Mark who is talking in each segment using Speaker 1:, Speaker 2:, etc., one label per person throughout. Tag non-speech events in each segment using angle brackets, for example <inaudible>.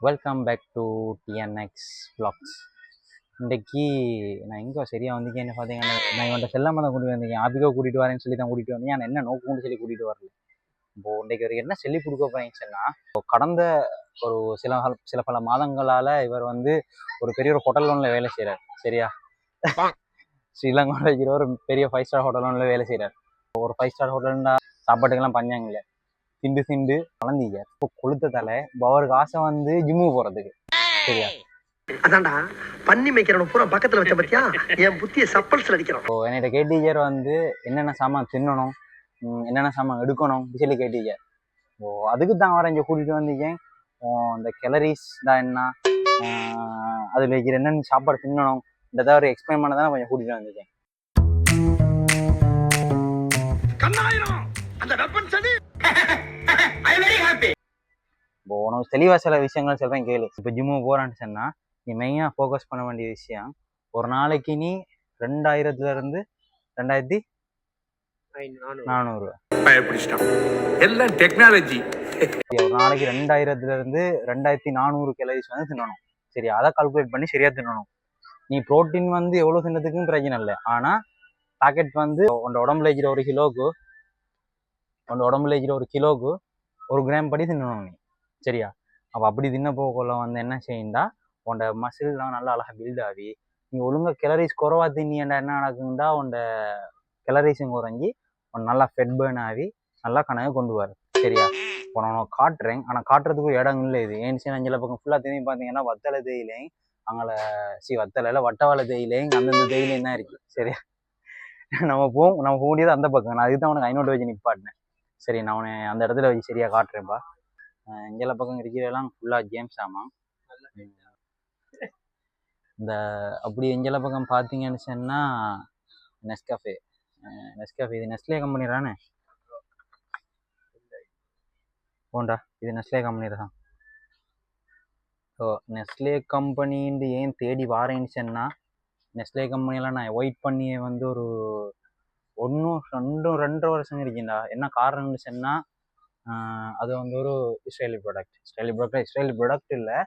Speaker 1: Welcome back to TNX blogs இன்றைக்கி நான் எங்கே சரியாக வந்தீங்கன்னு பார்த்தீங்கன்னா நான் இவன்ட்ட செல்லாமல் தான் கூட்டிட்டு வந்தீங்க ஆபிகோ கூட்டிகிட்டு வரேன்னு சொல்லி தான் கூட்டிகிட்டு வந்தேன். நான் என்ன நோக்கம்னு சொல்லி கூட்டிகிட்டு வரல? இப்போ இன்றைக்கி ஒரு என்ன சொல்லி கொடுக்க போகிறேன்னு சொன்னால் இப்போ கடந்த ஒரு சில சில பல மாதங்களால் இவர் வந்து ஒரு பெரிய ஒரு ஹோட்டல் ஒன்றில் வேலை செய்கிறார் சரியா? ஸ்ரீலங்காவில் இருக்கிற ஒரு பெரிய ஃபைவ் ஸ்டார் ஹோட்டல் ஒன்றில் வேலை செய்கிறார் ஒரு ஃபைவ் ஸ்டார் ஹோட்டல்னா சாப்பாட்டுக்கெல்லாம் பஞ்சாங்க இல்லை. திண்டு திண்டு வளர்ந்தீங்க. இப்போ கொளுத்த தலை இப்போ அவருக்கு ஆசை வந்து ஜிம்மு போகிறதுக்கு சரியா?
Speaker 2: அதான்டா பண்ணி மேய்க்கிறவன பூரா பக்கத்துல வச்ச பத்தியா? என் புத்திய சப்பல்ஸ்ல அடிக்கிறான்.
Speaker 1: இப்போ என்கிட்ட கேட்டீச்சர் வந்து என்னென்ன சாமான் தின்னணும் என்னென்ன சாமான் எடுக்கணும் சொல்லி கேட்டீச்சர் ஓ அதுக்கு தான் வர இங்கே கூட்டிகிட்டு வந்தீங்க ஓ, இந்த கெலரிஸ் தான் என்ன? அதில் வைக்கிற என்னென்ன சாப்பாடு தின்னணும் இந்த தவிர எக்ஸ்பிளைன் பண்ண தான் கொஞ்சம் கூட்டிகிட்டு வந்திருக்கேன்.
Speaker 2: கண்ணாயிரம்! அந்த வெப்பன் ஹாப்பி <laughs>
Speaker 1: இப்போ உனக்கு தெளிவாக சில விஷயங்கள் சொல்கிறேன் கேளு. இப்போ ஜிம்மு போகிறான்னு சொன்னால் நீ மெயினாக ஃபோக்கஸ் பண்ண வேண்டிய விஷயம் ஒரு நாளைக்கு நீ ரெண்டாயிரத்துலேருந்து ரெண்டாயிரத்தி நானூறு.
Speaker 3: எல்லாம் டெக்னாலஜி
Speaker 1: ஒரு நாளைக்கு ரெண்டாயிரத்துல இருந்து ரெண்டாயிரத்தி நானூறு கேலரிஸ் வந்து தின்னணும். சரி அதை கால்குலேட் பண்ணி சரியா தின்னணும். நீ புரோட்டீன் வந்து எவ்வளவு தின்னதுக்கும் பிரச்சனை இல்லை. ஆனா பாக்கெட் வந்து உன்னோட உடம்புல இருக்கிற ஒரு கிலோக்கு உன்னோட உடம்புல இருக்கிற ஒரு கிலோக்கு ஒரு கிராம் படி தின்னணும் நீ. சரியா? அப்போ அப்படி தின்ன போகக்குள்ள வந்து என்ன செய்யுண்டா? உன்னோட மசில்லாம் நல்லா அழகாக பில்ட் ஆகி நீ ஒழுங்கா கெலரிஸ் குறைவா தின்னியண்டா என்ன நடக்குண்டா உன்னோட கெலரிஸும் குறைஞ்சி உன் நல்லா ஃபெட் பேர்ன் ஆகி நல்லா கணக்கு கொண்டு வர. சரியா? இப்போ நான் காட்டுறேன். ஆனால் காட்டுறதுக்கு இடம் இல்லை இது. ஏன் சரி அஞ்சல பக்கம் ஃபுல்லாக திரும்பி பார்த்தீங்கன்னா வத்தலை தேயிலையும் அங்கே சி வத்தலையில் வட்டவாளை தேயிலையும் அந்தந்த தேயிலையும் தான் இருக்குது சரியா? நம்ம போவோம் நம்ம போக முடியாது அந்த பக்கம். நான் அதுக்கு தான் உனக்கு ஐநோட்டு வச்சு நிப்பாட்டினேன். சரி நான் உன்னை அந்த இடத்துல வச்சு சரியாக காட்டுறேன்ப்பா இங்கே பக்கம் இருக்கிறதெல்லாம் ஃபுல்லாக ஜேம்ஸ் ஆமாம் இந்த அப்படி எஞ்சல பக்கம் பார்த்தீங்கன்னு சொன்னால் நெஸ்கஃபே நெஸ்கஃபே இது நெஸ்லே கம்பெனி தானே? போண்டா இது நெஸ்லே கம்பெனி தான். ஸோ நெஸ்லே கம்பெனின்னு ஏன் தேடி வாரேன்னு சொன்னால் நெஸ்லே கம்பெனியில் நான் அவாய்ட் பண்ணியே வந்து ஒரு ஒன்றும் ரெண்டும் ரெண்டரை வருஷம் இருக்குண்டா. என்ன காரணம்னு சொன்னால் அது வந்து ஒரு Israeli product Israeli product Israeli product இல்லை.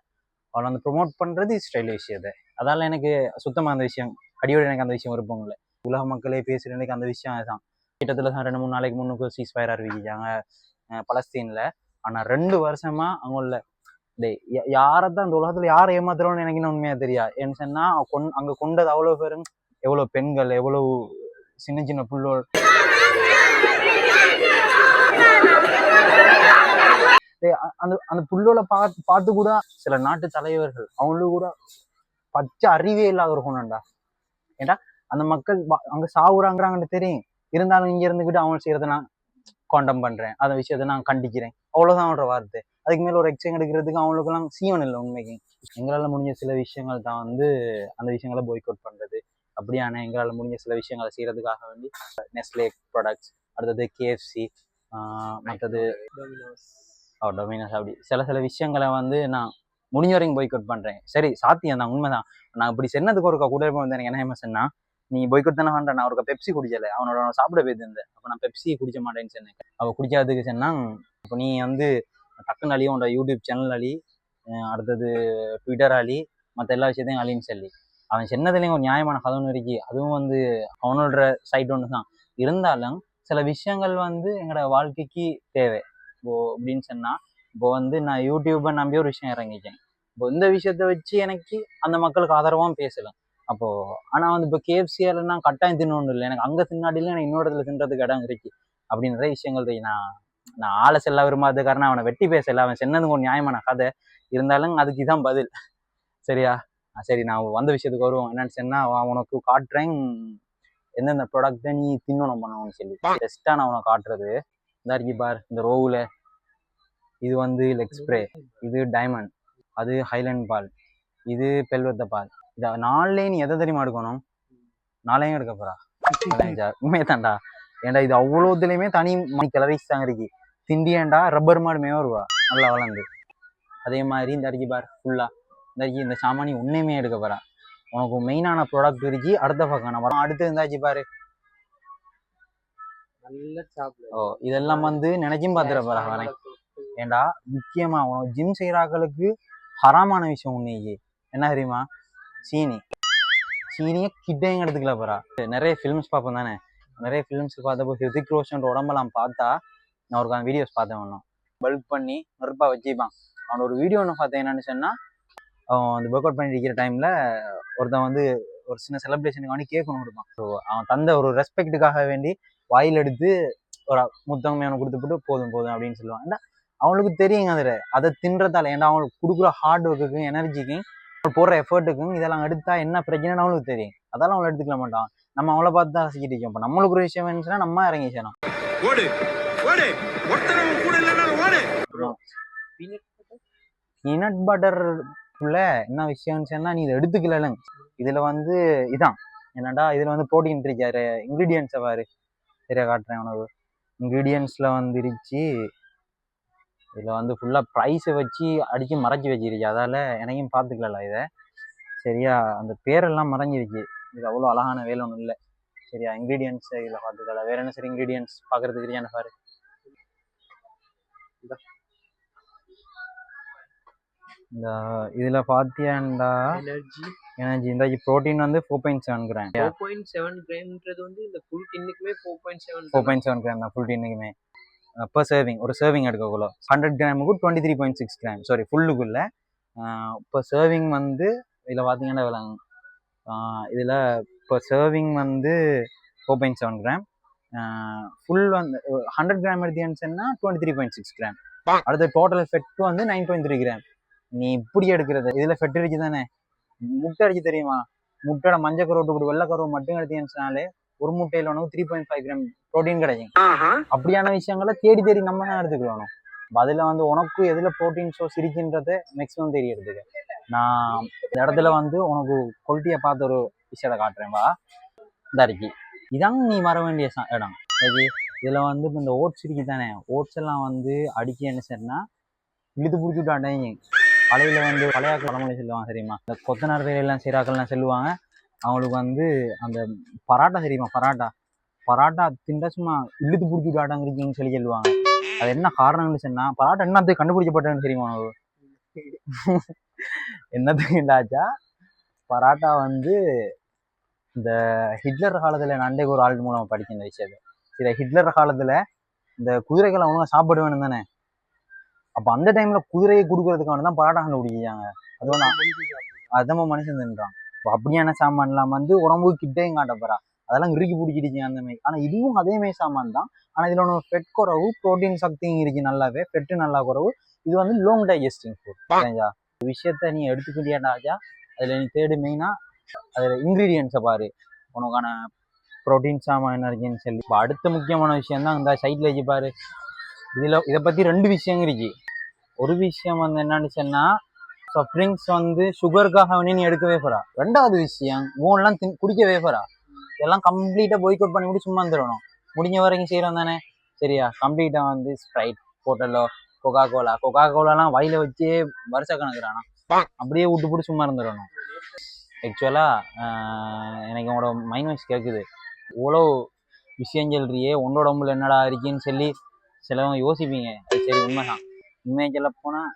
Speaker 1: அவளை வந்து ப்ரொமோட் பண்ணுறது இஸ்ரேலி விஷயத்தை அதால் எனக்கு சுத்தமாக அந்த விஷயம் அடியோட எனக்கு அந்த விஷயம் விருப்பம் இல்லை. உலக மக்களே பேசுகிற எனக்கு அந்த விஷயம் அதுதான். கிட்டத்தட்ட ரெண்டு மூணு நாளைக்கு முன்னுக்கு சீஸ் ஃபயர் அறிவிக்கிறாங்க பலஸ்தீனில். ஆனால் ரெண்டு வருஷமாக அவங்க உள்ள டேய் யாரை தான் இந்த உலகத்தில் யாரை ஏமாத்துறோன்னு எனக்கு இன்னும் உண்மையாக தெரியா ஏன்னு சொன்னால் கொண் அங்கே கொண்டது அவ்வளோ பேரும் எவ்வளோ பெண்கள் எவ்வளோ சின்ன சின்ன புள்ளோர் அந்த அந்த புள்ளோல பார்த்து பார்த்து கூட சில நாட்டு தலைவர்கள் அவங்களுக்கு கூட பச்சை அறிவே இல்லாத இருக்கணும்டா ஏண்டா? அந்த மக்கள் அங்க சாவுறாங்கிறாங்கன்னு தெரியும். இருந்தாலும் இங்க இருந்துக்கிட்டு அவங்க செய்யறத நான் காண்டம் பண்றேன். அந்த விஷயத்த நான் கண்டிக்கிறேன். அவ்வளவுதான் அவனோட வார்த்தை. அதுக்கு மேல ஒரு எக்ஸாம் எடுக்கிறதுக்கு அவங்களுக்கெல்லாம் சீவன் இல்லை உண்மைக்கு. எங்களால முடிஞ்ச சில விஷயங்கள் தான் வந்து அந்த விஷயங்களை போய்கோட் பண்றது. அப்படியான எங்களால் முடிஞ்ச சில விஷயங்களை செய்யறதுக்காக வேண்டி நெஸ்லே ப்ராடக்ட்ஸ் அடுத்தது கேஎஃப்சி மற்றது ஓ டொமினோஸ் அப்படி. சில சில விஷயங்களை வந்து நான் முடிஞ்ச வரைக்கும் பாய்க் அவுட் பண்றேன். சரி சாத்தியம் தான் உண்மைதான். நான் இப்படி சொன்னதுக்கு ஒருக்கா கூட வந்து எனக்கு என்ன சொன்னா நீ பாய்க் தானே பண்ற நான் ஒருக்கா பெப்சி குடிச்சல அவனோட சாப்பிட போயிருந்தேன் அப்போ நான் பெப்சி குடிக்க மாட்டேன்னு சொன்னேன். அவள் குடிக்காததுக்கு சொன்னா இப்போ நீ வந்து டக்குன்னு அழி உன்னோட யூடியூப் சேனல் அழி அடுத்தது ட்விட்டர் அழி மற்ற எல்லா விஷயத்தையும் அழின்னு சொல்லி. அவன் சின்னதுலேயும் ஒரு நியாயமான கதை ஒன்று இருக்கு அதுவும் வந்து அவனோட சைட் ஒன்று தான். இருந்தாலும் சில விஷயங்கள் வந்து எங்களோட வாழ்க்கைக்கு தேவை. இப்போ அப்படின்னு சொன்னால் இப்போ வந்து நான் யூடியூப்பை நம்பி ஒரு விஷயம் இறங்கிக்கேன் இப்போ இந்த விஷயத்த வச்சு எனக்கு அந்த மக்களுக்கு ஆதரவாகவும் பேசலாம். அப்போது ஆனால் வந்து இப்போ கேஎஃப்சியால் நான் கட்டாயம் தின்னு இல்லை. எனக்கு அங்கே தின்னாடியில் எனக்கு இன்னொரு இடத்துல தின்றதுக்கு இடம் இருக்கு. அப்படி நிறைய விஷயங்கள் இருக்கு. நான் நான் ஆளை செல்ல விரும்பாத காரணம் அவனை வெட்டி பேசல. அவன் சொன்னது ஒரு நியாயமான கதை. இருந்தாலும் அதுக்கு இதான் பதில். சரியா? சரி நான் வந்த விஷயத்துக்கு வருவோம். என்னன்னு சொன்னா அவன் உனக்கு காட்டுறேன். எந்தெந்த ப்ராடக்ட்டை நீ தின்னணும் பண்ணணும்னு சொல்லி. பெஸ்ட்டாக நான் உனக்கு காட்டுறது. இந்த இருக்கு பார் இந்த ரோவில். இது வந்து லெக் ஸ்ப்ரே இது டைமண்ட் அது ஹைலண்ட் பால். இது பெல்வத்த பால். இதை நாலுலேயே நீ எதை தெரியுமா எடுக்கணும்? நாளையும் எடுக்க போறா. உண்மையை தான்டா. ஏன்டா இது அவ்வளோத்துலேயுமே தனி மணி கலரிஸ் தான் இருக்கு. திண்டியேண்டா ரப்பர் மாடு மேவருவா நல்லா வளர்ந்து. அதே மாதிரி இந்த அரிக்கி பார் ஃபுல்லா இந்த அரிக்கி இந்த சாமானி உன்னையுமே எடுக்க போறா உனக்கு மெயினான ப்ராடக்ட் இருக்கு அடுத்த பக்கம் நான் வரேன். அடுத்து இருந்தாச்சு பாரு. ஓ இதெல்லாம் வந்து நினைச்சும் பார்த்துட போறா வரேன் ஏன்டா முக்கியமா உனக்கு ஜிம் செய்யறாங்களுக்கு ஹராமான விஷயம் உன்னைக்கு என்ன தெரியுமா? சீனி. சீனியை கிட்டையும் எடுத்துக்கல போறா. நிறைய ஃபிலிம்ஸ் பார்ப்போம் தானே. நிறைய ஃபிலிம்ஸ் பார்த்தப்போ ஹிருத்திக் ரோஷன் உடம்பெல்லாம் பார்த்தா நான் ஒரு வீடியோஸ் பார்த்தேன் ஒன்றும் பல்க் பண்ணி நெருப்பா வச்சுப்பான். அவன் ஒரு வீடியோ ஒன்று பார்த்தேன் என்னன்னு சொன்னா அவன் அந்த ஒர்க் அவுட் பண்ணி இருக்கிற டைம்ல ஒருத்தன் வந்து ஒரு சின்ன செலிப்ரேஷனுக்கு வேண்டி கேக் ஒன்று கொடுப்பான். ஸோ அவன் தந்த ஒரு ரெஸ்பெக்ட்டுக்காக வேண்டி வாயில் எடுத்து ஒரு முத்தமே அவனுக்கு கொடுத்துட்டு போதும் போதும் அப்படின்னு சொல்லுவான். ஏன்டா அவனுக்கு தெரியுங்க அதில். அதை தின்றதால ஏன்டா அவனுக்கு கொடுக்குற ஹார்ட் ஒர்க்குக்கும் எனர்ஜிக்கும் போடுற எஃபர்ட்டுக்கும் இதெல்லாம் எடுத்தா என்ன பிரச்சனைன்னு அவனுக்கு தெரியும். அதெல்லாம் அவன் எடுத்துக்கல மாட்டான். நம்ம அவளை பார்த்து தான் ரசிக்கிட்டு இருக்கோம். இப்போ நம்மளுக்கு ஒரு விஷயம் இருந்துச்சுன்னா நம்ம இறங்கி செய்யணும் பீனட் பட்டர் ஃபுல்ல என்ன விஷயம்னு சொன்னால் நீ இதை எடுத்துக்கலங்க இதில் வந்து இதான். என்னடா இதில் வந்து ப்ரோட்டீன் இருக்காரு இன்க்ரீடியன்ஸை பாரு. சரியாக காட்டுறேன் உனக்கு. இன்க்ரீடியன்ஸில் வந்துருச்சு. இதில் வந்து ஃபுல்லாக ப்ரைஸை வச்சு அடிச்சு மறைச்சி வச்சிருச்சு. அதால் எனக்கும் பார்த்துக்கல இதை. சரியா அந்த பேரெல்லாம் மறைஞ்சிருச்சு. இது அவ்வளோ அழகான வேலை ஒன்றும் இல்லை. சரியா இன்க்ரீடியன்ஸ் இதில் பார்த்துக்கல வேற என்ன சரி இன்க்ரீடியன்ஸ் பார்க்கறதுக்கு சரியான பாரு. இந்த இதுல பாத்தியாண்டா
Speaker 4: எனர்ஜி
Speaker 1: எனர்ஜி இந்த ப்ரோட்டீன் வந்து four point seven gram
Speaker 4: four point seven கிராம்ன்றது வந்து இந்த full டின்னுக்குமே four point seven
Speaker 1: four point seven gram தான் ஃபுல் டீனுக்குமே per சர்விங் ஒரு சர்விங் எடுக்கக்குள்ள. ஹண்ட்ரட் கிராமுக்கு twenty three point six gram sorry ஃபுல்லுக்குள்ள இப்போ சர்விங் வந்து இதில் பார்த்தீங்கன்னா விளங்கு இதில் இப்போ சர்விங் வந்து four point seven gram full வந்து ஹண்ட்ரட் கிராம் எடுத்தீங்கன்னு twenty three point six gram அடுத்த டோட்டல் ஃபெட் வந்து நைன் பாயிண்ட் த்ரீ கிராம் நீ இப்படி எடுக்கிறது? இதில் ஃபெட் இருக்கு தானே? முட்டை அடிச்சு தெரியுமா? முட்டையோட மஞ்சள் கருவு கூட வெள்ளை கருவு மட்டும் எடுத்தீங்கன்னாலே ஒரு முட்டையில் உனக்கு three point five gram protein கிடைக்கும். அப்படியான விஷயங்களை தேடி தேடி நம்ம தான் எடுத்துக்கணும். அதில் வந்து உனக்கு எதில் ப்ரோட்டீன் சோர்ஸ் இருக்குன்றத மேக்ஸிமம் தெரியறதுக்கு. நான் இந்த இடத்துல வந்து உனக்கு குவாலிட்டியை பார்த்த ஒரு விஷயத்தை காட்டுறேன் வா. இந்த இருக்கு. இதான் நீ வர வேண்டிய ச- இடம். இதில் வந்து இப்போ இந்த ஓட்ஸ் இருக்கு தானே? ஓட்ஸ் எல்லாம் வந்து அடிக்க என்ன செய்யணும்னா இழுத்து பிடிச்சிட்டாட்டேங்க பழையில வந்து பழையாக்கள் பழமொழி சொல்லுவாங்க தெரியுமா? இந்த கொத்தனார் வேலையெல்லாம் சீராக்கள்லாம் சொல்லுவாங்க. அவங்களுக்கு வந்து அந்த பராட்டா தெரியுமா? பராட்டா. பராட்டா திண்டா சும்மா இழுத்து பிடிச்சிட்டாட்டாங்கிறீங்கன்னு சொல்லி சொல்லுவாங்க. அது என்ன காரணம்னு சொன்னா பராட்டா என்னத்துக்கு கண்டுபிடிக்கப்பட்டதுன்னு தெரியுமா என்னத்துக்கு என்னத்துக்குண்டாச்சா பராட்டா வந்து இந்த ஹிட்லர் காலத்துல நான் ஒரு ஆள் மூலமாக படிக்க இந்த விஷயத்தை. சரி ஹிட்லர் காலத்துல இந்த குதிரைகளை அவங்க சாப்பிட தானே? அப்ப அந்த டைம்ல குதிரையை கொடுக்கறதுக்கான தான் பராட்டா கண்டுபிடிச்சாங்க அது வந்து அதமா மனுஷன் தின்றான். அப்ப அப்படியான சாமான்லாம் வந்து உடம்புக்கு கிட்டேயும் காட்ட போறா? அதெல்லாம் இறுக்கி பிடிச்சிடுச்சு அந்த மாதிரி. ஆனா இதுவும் அதே மாதிரி சாமான் தான். ஆனா இதுல ஒன்று ஃபெட் குறவு ப்ரோட்டீன் சக்தியும் இருக்கு நல்லாவே. ஃபெட்டு நல்லா குறவு. இது வந்து லாங் டைஜஸ்டிங் ஃபுட் சரிஞ்சா விஷயத்த நீ எடுத்துக்கிட்டியாடாச்சா அதுல நீ தேடு மெயினா அதுல இன்க்ரீடியன்ஸை பாரு. உனக்கான ப்ரோட்டீன் சாமான் என்ன இருக்குன்னு சொல்லி. இப்போ அடுத்த முக்கியமான விஷயம் தான் இந்த சைட்ல வச்சு பாரு. இதுல இதை பத்தி ரெண்டு விஷயம் இருக்கு. ஒரு விஷயம் வந்து என்னன்னு சொன்னா சப்ரிங்ஸ் வந்து சுகருக்காக வேணி நீ எடுக்கவே போறா. ரெண்டாவது விஷயம் மூணுலாம் தின் குடிக்கவே போறா. இதெல்லாம் கம்ப்ளீட்டா பாய்க் பண்ணி விட்டு சும்மா வந்துடணும் முடிஞ்ச வரைக்கும் செய்யறோம் தானே? சரியா? கம்ப்ளீட்டா வந்து ஸ்ப்ரைட் போட்டலோ கொக்கா கோலா கொக்கா கோலாலாம் வயல வச்சே வருஷ கணக்குறானா? அப்படியே விட்டு போட்டு சும்மா இருந்துடணும். ஆக்சுவலா எனக்கு உங்களோட மைண்ட் வாய்ஸ் கேட்குது இவ்வளோ விஷயம் சொல்றியே உன்னோட உடம்புல என்னடா இருக்குன்னு சொல்லி சிலவங்க யோசிப்பீங்க. சரி உண்மைதான். உண்மையை சொல்ல போனால்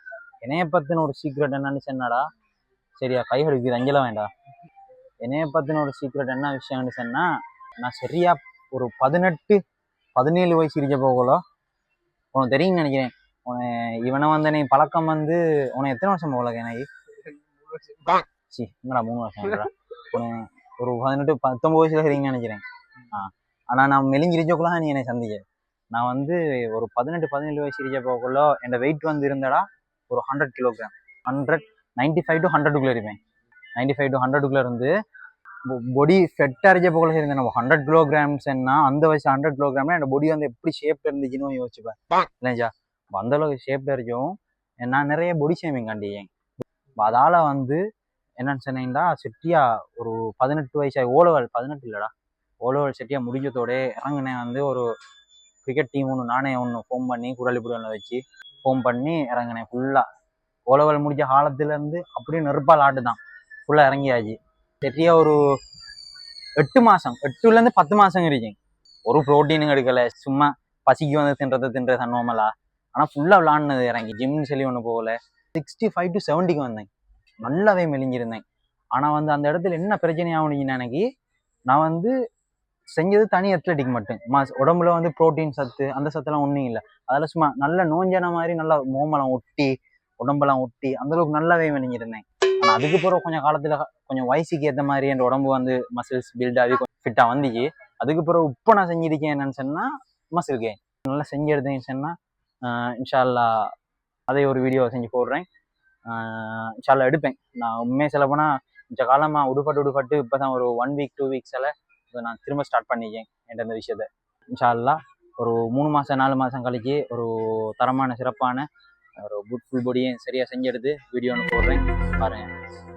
Speaker 1: என்னைய பற்றின ஒரு சீக்ரெட் என்னன்னு சொன்னாடா? சரியா கை கடுக்குது அஞ்சல வேண்டாம் என்னைய பற்றின ஒரு சீக்ரெட் என்ன விஷயம்னு சொன்னால் நான் சரியா ஒரு பதினெட்டு பதினேழு வயசு இருக்க போகலோ உனக்கு தெரியும்னு நினைக்கிறேன். உன இவனை வந்து நீ பழக்கம் வந்து உனக்கு எத்தனை வருஷம் போகல எனக்கு? சி என்னடா மூணு வருஷம் உன ஒரு பதினெட்டு பத்தொம்பது வயசுல இருக்கீங்கன்னு நினைக்கிறேன். ஆ ஆனால் நான் மெலிஞ்சிரிச்சக்குள்ள நீ என்னை சந்திக்க. நான் வந்து ஒரு பதினெட்டு பதினேழு வயசு இருக்க போகக்குள்ள என் வெயிட் வந்து இருந்தடா ஒரு hundred kilogram hundred ninety five to ஹண்ட்ரடுக்குள்ளே இருப்பேன். நைன்டி ஃபைவ் டு ஹண்ட்ரடுக்குள்ளே இருந்து பொடி ஃபெட் அரைச்ச போகல இருந்தேன் நம்ம ஹண்ட்ரட் கிலோகிராம்ஸ் என்ன அந்த வயசு ஹண்ட்ரட் கிலோகிராம்னா என் பொடி வந்து எப்படி ஷேப்ல இருந்துச்சுன்னு யோசிச்சுப்பேன் இல்லைஞ்சா அப்ப அந்த அளவுக்கு ஷேப்ல இருக்கவும் நான் நிறைய பொடி ஷேமிங் கண்டியேன் அதால் வந்து என்னன்னு சொன்னீங்கன்னா செட்டியா ஒரு பதினெட்டு வயசு ஓலவல் பதினெட்டு இல்லைடா. ஓலவல் செட்டியா முடிஞ்சதோட இறங்குனேன் வந்து ஒரு கிரிக்கெட் டீம் ஒன்று நானே ஒன்று ஃபோன் பண்ணி குரலிப்புடன் வச்சு ஃபோன் பண்ணி இறங்கினேன். ஃபுல்லாக ஓலவல் முடிஞ்ச காலத்துலேருந்து அப்படியே நெருப்பால் ஆட்டு தான் ஃபுல்லாக இறங்கியாச்சு. சரியா ஒரு எட்டு மாதம் எட்டுலேருந்து பத்து மாதம் இருக்கேன் ஒரு ப்ரோட்டீனும் எடுக்கலை. சும்மா பசிக்கு வந்து தின்றதை தின்ற சன்னுவமலா ஆனால் ஃபுல்லாக விளாட்னது இறங்கி. ஜிம்னு சொல்லி ஒன்று போகல. சிக்ஸ்டி ஃபைவ் டு செவன்ட்டிக்கு வந்தேன். நல்லாவே மெலிஞ்சிருந்தேன். ஆனால் வந்து அந்த இடத்துல என்ன பிரச்சனை எனக்கு நான் வந்து செஞ்சது தனி அத்லெட்டிக் மட்டும். மாஸ் உடம்புல வந்து புரோட்டீன் சத்து அந்த சத்துலாம் ஒன்றும் இல்லை. அதில் சும்மா நல்ல நோஞ்சான மாதிரி நல்லா மோமெல்லாம் ஒட்டி உடம்பெல்லாம் ஒட்டி அந்தளவுக்கு நல்லாவே மெலிஞ்சிருந்தேன் ஆனால் அதுக்கு பிறகு கொஞ்சம் காலத்தில் கொஞ்சம் வயசுக்கு ஏற்ற மாதிரி என் உடம்பு வந்து மசில்ஸ் பில்ட் ஆகி கொஞ்சம் ஃபிட்டாக வந்துச்சு. அதுக்கு பிறகு இப்போ நான் செஞ்சிருக்கேன் என்னன்னு சொன்னால் மசில் கெயின் நல்லா செஞ்செடுத்தேன்னு சொன்னால் இன்ஷால்லா அதை ஒரு வீடியோ செஞ்சு போடுறேன். இன்ஷால்லா எடுப்பேன். நான் உண்மையை சொல்ல போனால் கொஞ்சம் காலமாக உடுபட்டு உடுபட்டு இப்போ தான் ஒரு ஒன் வீக் டூ வீக்ஸில் ஸோ நான் திரும்ப ஸ்டார்ட் பண்ணிக்கேன் என்கிட்ட இந்த விஷயத்த. இன்ஷால்லா ஒரு மூணு மாதம் நாலு மாதம் கழிச்சு ஒரு தரமான சிறப்பான ஒரு ஃபுல் பாடியும் சரியாக செஞ்செடுத்து வீடியோ ஒன்று போடுறேன். பாருங்கள்